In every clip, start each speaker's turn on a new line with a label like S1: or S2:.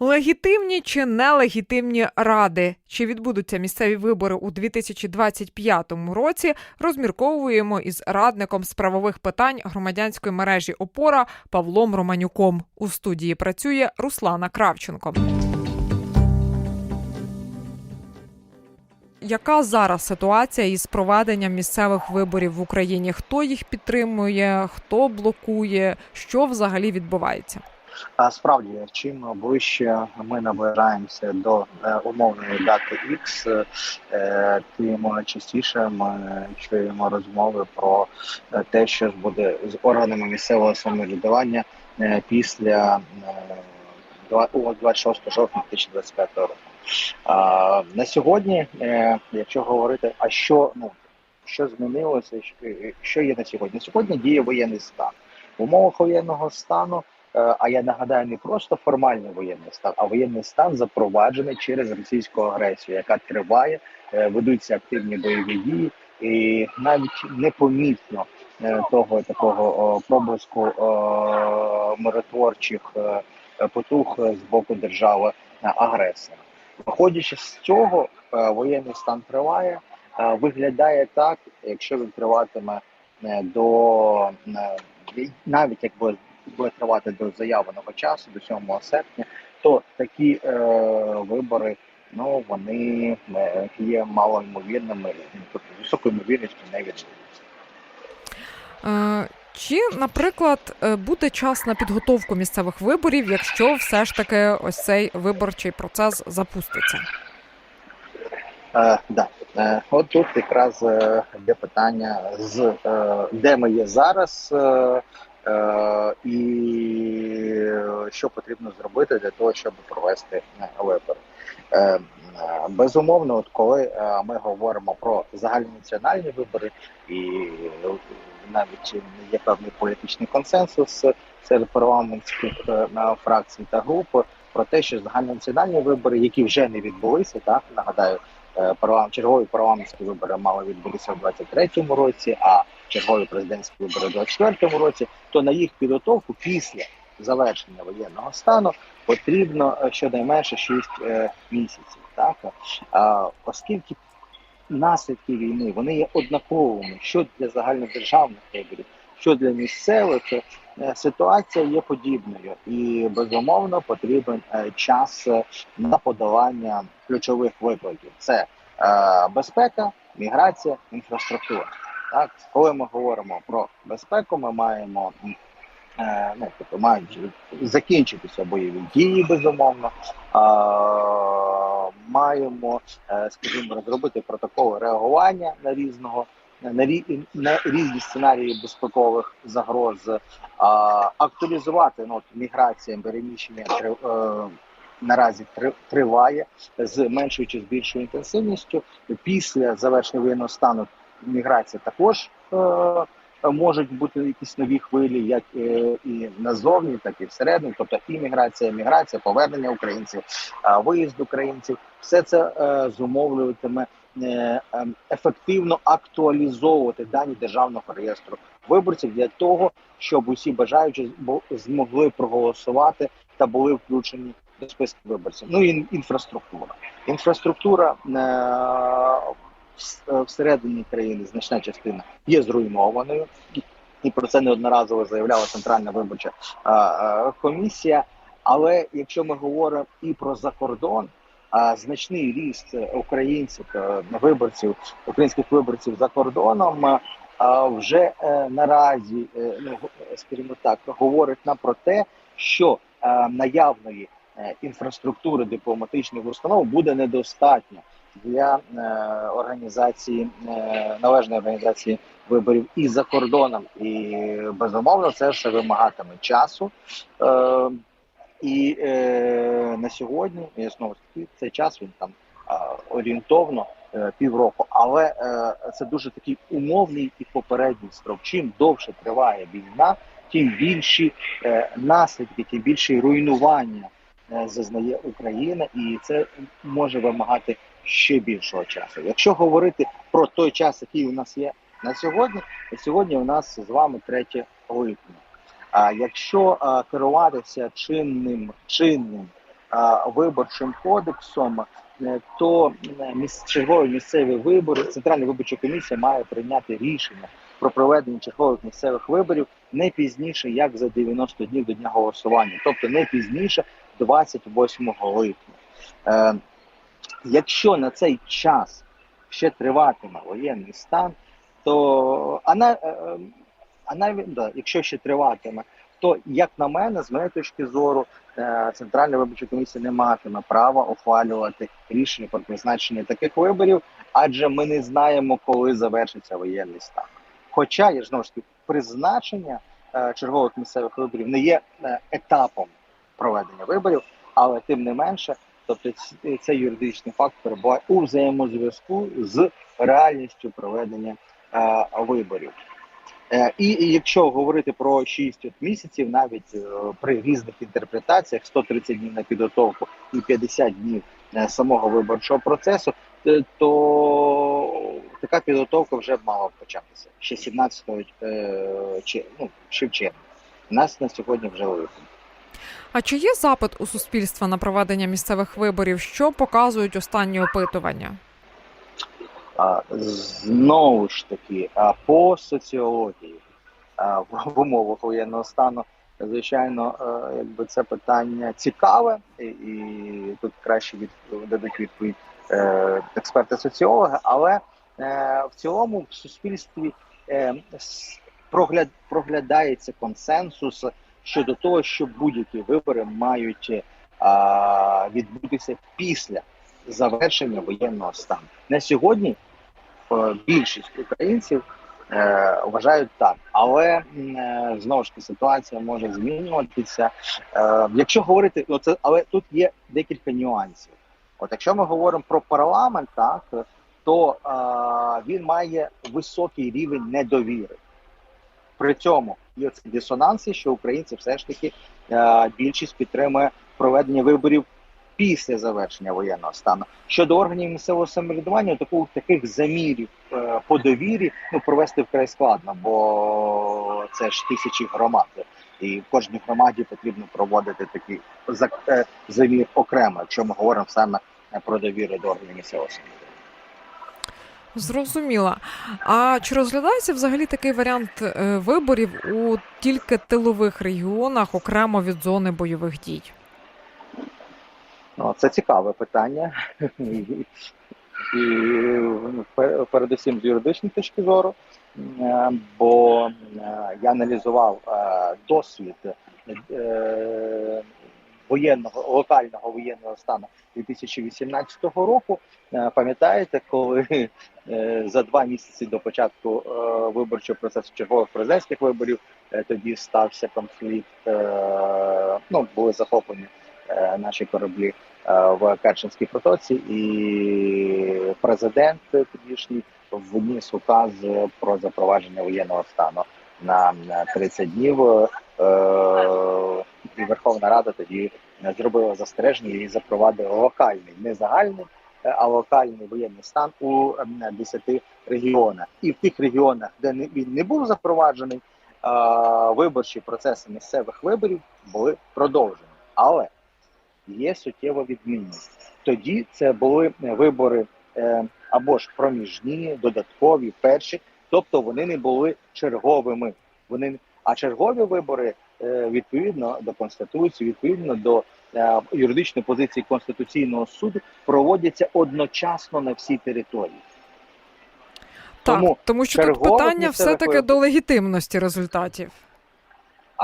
S1: Легітимні чи нелегітимні ради, чи відбудуться місцеві вибори у 2025 році, розмірковуємо із радником з правових питань громадянської мережі Опора Павлом Романюком. У студії працює Руслана Кравченко. Яка зараз ситуація із проведенням місцевих виборів в Україні? Хто їх підтримує, хто блокує, що взагалі відбувається?
S2: А справді, чим ближче ми наближаємося до е, умовної дати X, е, тим частіше ми чуємо розмови про е, те, що буде з органами місцевого самоврядування після е, два- о, 26 жовтня 2025 року. На сьогодні, якщо говорити, а що ну що змінилося, що є на сьогодні? На сьогодні діє воєнний стан. В умовах воєнного стану. Е, А я нагадаю, не просто формальний воєнний стан, а воєнний стан запроваджений через російську агресію, яка триває, е, ведуться активні бойові дії, і навіть непомітно е, того такого проблиску миротворчих потуг з боку держави агресора. Виходячи з цього, воєнний стан триває. Виглядає так, якщо він триватиме до навіть як буде тривати до заявленого часу, до 7 серпня, то такі е, вибори ну вони е, є малоймовірними, тобто високою ймовірністю не відбудуться.
S1: Е, Чи, наприклад, е, буде час на підготовку місцевих виборів, якщо все ж таки ось цей виборчий процес запуститься?
S2: Е, да. Е, от тут якраз є питання з е, де ми є зараз, е, і що потрібно зробити для того, щоб провести е, вибори. Е, е, безумовно, от коли е, ми говоримо про загальнонаціональні вибори, і е, навіть є певний політичний консенсус серед парламентських е, фракцій та груп про те, що загальнонаціональні вибори, які вже не відбулися, так нагадаю. Е, парламент чергові парламентські вибори мали відбутися в 23-му році, а чергові президентські вибори в 24-му році. То на їх підготовку після завершення воєнного стану потрібно е, щонайменше 6 е, місяців. Так оскільки наслідки війни вони є однаковими, що для загальнодержавних виборів, що для місцевих. Е, Ситуація є подібною, і безумовно потрібен е, час е, на подолання ключових викликів: це безпека, міграція, інфраструктура. Так, коли ми говоримо про безпеку, ми маємо ну, тобто мають закінчитися бойові дії, безумовно. Маємо, скажімо, розробити протоколи реагування на різного. На, різні сценарії безпекових загроз, а, актуалізувати ну, міграція, переміщення три- е, наразі три- триває з меншою чи з більшою інтенсивністю. Після завершення воєнного стану міграція також е, можуть бути якісь нові хвилі, як е, і назовні, так і всередині. Тобто і міграція, повернення українців, виїзд українців, все це зумовлюватиме ефективно актуалізовувати дані державного реєстру виборців для того, щоб усі бажаючі змогли проголосувати та були включені до списку виборців. Ну і інфраструктура. Інфраструктура е, всередині країни значна частина є зруйнованою. І про це неодноразово заявляла Центральна виборча е, е, комісія. Але якщо ми говоримо і про закордон, а значний ріст українців, е, виборців, українських виборців за кордоном е, а, вже е, наразі, е, ну скажімо так, говорить нам про те, що е, наявної е, інфраструктури дипломатичних установ буде недостатньо для е, організації е, належної організації виборів і за кордоном, і безумовно це все вимагатиме часу. І е, на сьогодні я знову таки цей час він там е, орієнтовно е, півроку, але е, це дуже такий умовний і попередній строк. Чим довше триває війна, тим більші е, наслідки, тим більше руйнування е, зазнає Україна, і це може вимагати ще більшого часу. Якщо говорити про той час, який у нас є на сьогодні, то сьогодні у нас з вами 3 липня. А якщо керуватися чинним чинним виборчим кодексом, е, то чергові місцеві вибори Центральна виборча комісія має прийняти рішення про проведення чергових місцевих виборів не пізніше як за 90 днів до дня голосування, тобто не пізніше 28 липня. Е, якщо на цей час ще триватиме воєнний стан, то а, на, е, е, а навіть да, якщо ще триватиме, то як на мене, з моєї точки зору, е, Центральна виборча комісія не матиме права ухвалювати рішення про призначення таких виборів, адже ми не знаємо, коли завершиться воєнний стан. Хоча я ж знову ж таки призначення е, чергових місцевих виборів не є е, етапом проведення виборів, але тим не менше, тобто цей юридичний факт перебуває у взаємозв'язку з реальністю проведення е, виборів. Е, і, якщо говорити про 6 місяців, навіть е, при різних інтерпретаціях 130 днів на підготовку і 50 днів е, самого виборчого процесу, то така підготовка вже мала початися ще 17 е, чи, ну, ще. Нас на сьогодні вже липень.
S1: А чи є запит у суспільства на проведення місцевих виборів? Що показують останні опитування?
S2: Знову ж таки, по соціології в, умовах воєнного стану, звичайно, е, якби це питання цікаве, і, тут краще від, дадуть відповідь е, експерти-соціологи, але е, в цілому в суспільстві е, прогляд, проглядається консенсус щодо того, що будь-які вибори мають відбутися після завершення воєнного стану. На сьогодні е, більшість українців е, вважають так, але е, знову ж таки ситуація може змінюватися. Е, якщо говорити, оце, але тут є декілька нюансів. От якщо ми говоримо про парламент, так то е, він має високий рівень недовіри. При цьому є цей дисонанс, що українці все ж таки е, більшість підтримує проведення виборів після завершення воєнного стану. Щодо органів місцевого самоврядування, таку таких замірів е, по довірі ну провести вкрай складно, бо це ж тисячі громад, і в кожній громаді потрібно проводити такий е, замір окремо, якщо ми говоримо саме про довіру до органів місцевого самоврядування.
S1: Зрозуміла. А чи розглядається взагалі такий варіант е, виборів у тільки тилових регіонах окремо від зони бойових дій?
S2: Ну, це цікаве питання. І, ну, передусім з юридичної точки зору, е, бо е, я аналізував е, досвід воєнного локального воєнного стану 2018 року. Пам'ятаєте, коли за два місяці до початку виборчого процесу чергових президентських виборів тоді стався конфлікт, ну були захоплені наші кораблі е, в Керченській протоці, і президент тодішній вніс указ про запровадження воєнного стану на на 30 днів. Е, і Верховна Рада тоді зробила застереження і запровадила локальний, не загальний, е, а локальний воєнний стан у ем, 10 регіонах. І в тих регіонах, де він не був запроваджений, е, виборчі процеси місцевих виборів були продовжені. Але є суттєва відмінність. Тоді це були вибори е, або ж проміжні, додаткові, перші, тобто вони не були черговими. Вони а чергові вибори е, відповідно до конституції, відповідно до е, юридичної позиції конституційного суду, проводяться одночасно на всій території.
S1: Так,
S2: Тому
S1: тому що тут питання все-таки до легітимності результатів.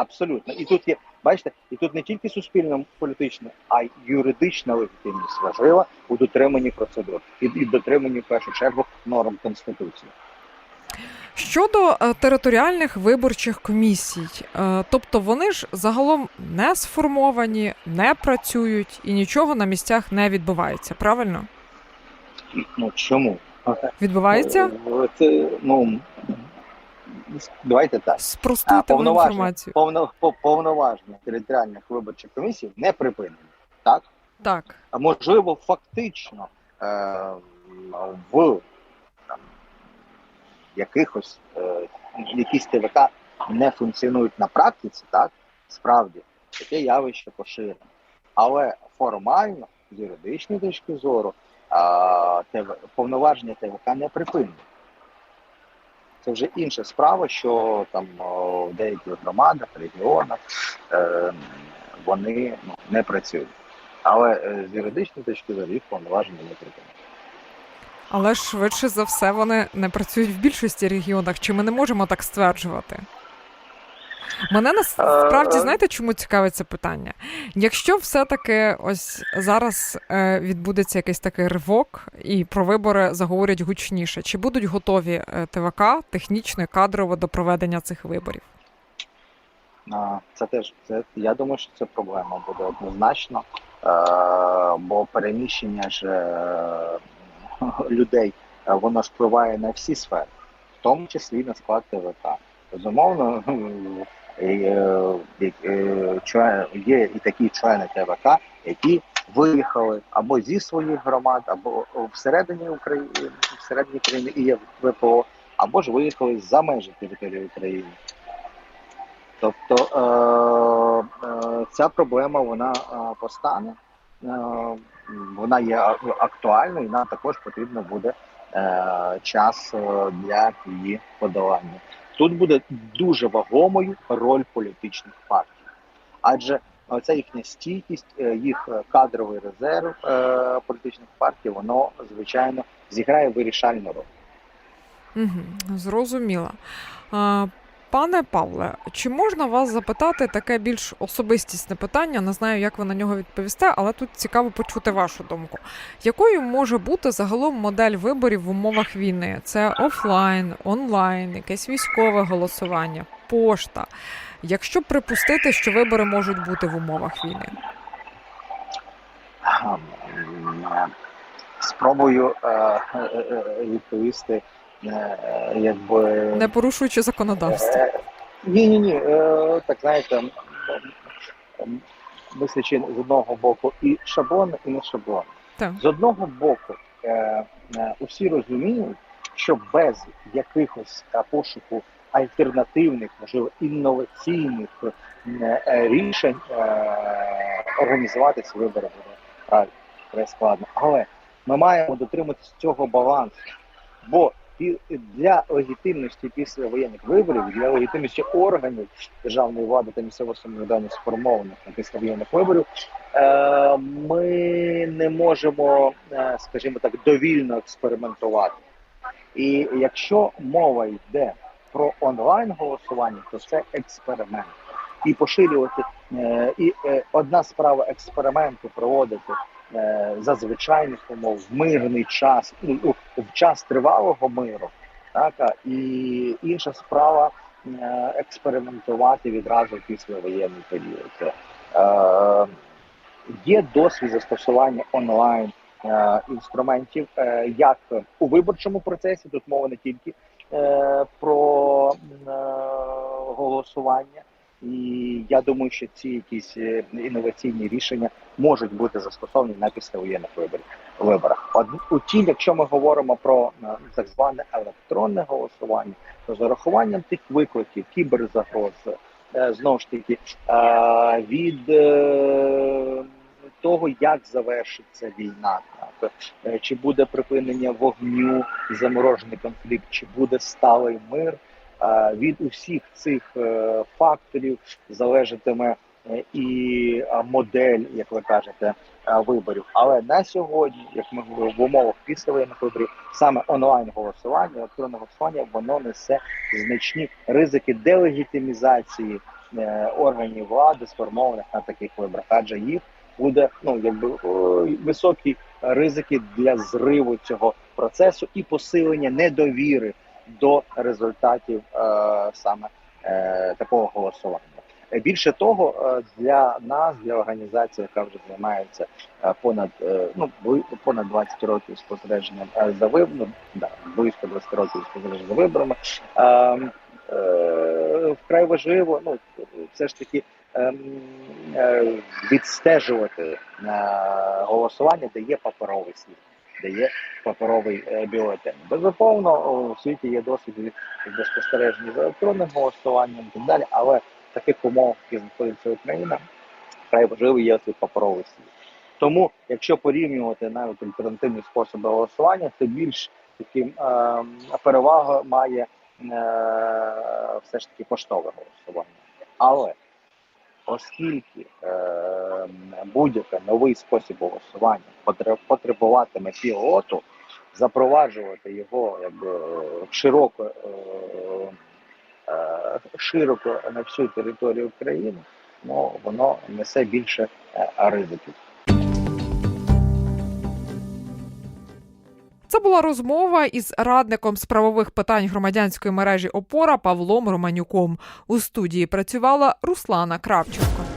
S2: Абсолютно. І тут є, бачите, і тут не тільки суспільно політична, а й юридична легітимність важлива у дотриманні процедур і, і дотриманні в першу чергу норм конституції.
S1: Щодо е, територіальних виборчих комісій, е, тобто вони ж загалом не сформовані, не працюють і нічого на місцях не відбувається. Правильно?
S2: Ну чому?
S1: Відбувається?
S2: Ну, Це, ну, давайте так. Повноваження.
S1: інформацію.
S2: Повно, повноваження територіальних виборчих комісій не припинені. Так?
S1: Так.
S2: А можливо, фактично е, в там, якихось е, якісь ТВК не функціонують на практиці, так справді таке явище поширене. Але формально, з юридичної точки зору, ТВ, повноваження ТВК не припинені. Це вже інша справа, що там в деяких громадах, регіонах е, вони ну, не працюють. Але е, з юридичної точки зору їх повноваження не припинять.
S1: Але швидше за все вони не працюють в більшості регіонах. Чи ми не можемо так стверджувати? Мене насправді
S2: Е,
S1: знаєте, чому цікавить це питання? Якщо все-таки ось зараз е, відбудеться якийсь такий ривок, і про вибори заговорять гучніше, чи будуть готові е, ТВК технічно і кадрово до проведення цих виборів?
S2: Це теж це я думаю, що це проблема буде однозначно, е, бо переміщення ж е, людей е, воно ж впливає на всі сфери, в тому числі на склад ТВК. Безумовно, е, е, е, член- є і такі члени ТВК, які виїхали або зі своїх громад, або всередині України, всередині країни і є ВПО, або ж виїхали за межі території України. Тобто ця проблема вона постане, вона є актуальною, і нам також потрібно буде е, час е, для її подолання. Тут буде дуже вагомою роль політичних партій, адже ця їхня стійкість, е, їх кадровий резерв е, політичних партій, воно звичайно зіграє вирішальну роль.
S1: Угу, зрозуміла. Пане Павле, чи можна вас запитати таке більш особистісне питання? Не знаю, як ви на нього відповісте, але тут цікаво почути вашу думку. Якою може бути загалом модель виборів в умовах війни? Це офлайн, онлайн, якесь військове голосування, пошта. Якщо припустити, що вибори можуть бути в умовах війни,
S2: Спробую е, е, е, відповісти, якби
S1: не порушуючи законодавство.
S2: ні, ні, ні. Так знаєте, мислячи з одного боку і шаблон, і не шаблон.
S1: Так.
S2: З одного боку, е, е, усі розуміють, що без якихось е, пошуку альтернативних, можливо, інноваційних е, е, рішень е, організувати ці вибори буде правильно, складно. Але ми маємо дотриматися цього балансу, бо для легітимності після воєнних виборів, для легітимності органів державної влади та місцевого самоврядування сформованих після воєнних виборів, е, ми не можемо, е, скажімо так, довільно експериментувати. І якщо мова йде про онлайн голосування, то це експеримент. І поширювати е, і одна справа експерименту проводити за звичайних умов в мирний час, в час тривалого миру, так і інша справа е, експериментувати відразу після воєнний період. Е, є досвід застосування онлайн е, інструментів, е, як у виборчому процесі. Тут мова не тільки е, про е, голосування. І я думаю, що ці якісь е, інноваційні рішення можуть бути застосовані на післявоєнних виборах. Утім, якщо ми говоримо про е, так зване електронне голосування, то з урахуванням тих викликів, кіберзагроз, е, знову ж таки від того, як завершиться війна, так чи буде припинення вогню, заморожений конфлікт, чи буде сталий мир. Від усіх цих е, факторів залежатиме е, і модель, як ви кажете, виборів. Але на сьогодні, як ми говоримо, в умовах післявоєнних виборів, саме онлайн голосування, електронне голосування, воно несе значні ризики делегітимізації е, органів влади, сформованих на таких виборах, адже їх буде ну якби високі ризики для зриву цього процесу і посилення недовіри до результатів е, саме е, такого голосування. Е, Більше того, для нас, для організації, яка вже займається понад ну понад 20 років спостереженням за виборами, да, близько 20 років спостереження за виборами, е, е, вкрай важливо, ну все ж таки ем, відстежувати голосування, де є паперовий слід, де є паперовий е, бюлетень. Безумовно, у світі є досвід від від спостереження за електронним голосуванням і так далі, але в таких умовах, яких знаходиться Україна, вкрай важливий є цей паперовий слід. Тому, якщо порівнювати навіть альтернативні способи голосування, то більш таким е, перевагу має е, все ж таки поштове голосування. Але оскільки е, будь-який новий спосіб голосування потре- потребуватиме пілоту, запроваджувати його якби широко, е, е, широко на всю територію України, ну воно несе більше е, ризиків.
S1: Це була розмова із радником з правових питань громадянської мережі Опора Павлом Романюком. У студії працювала Руслана Кравченко.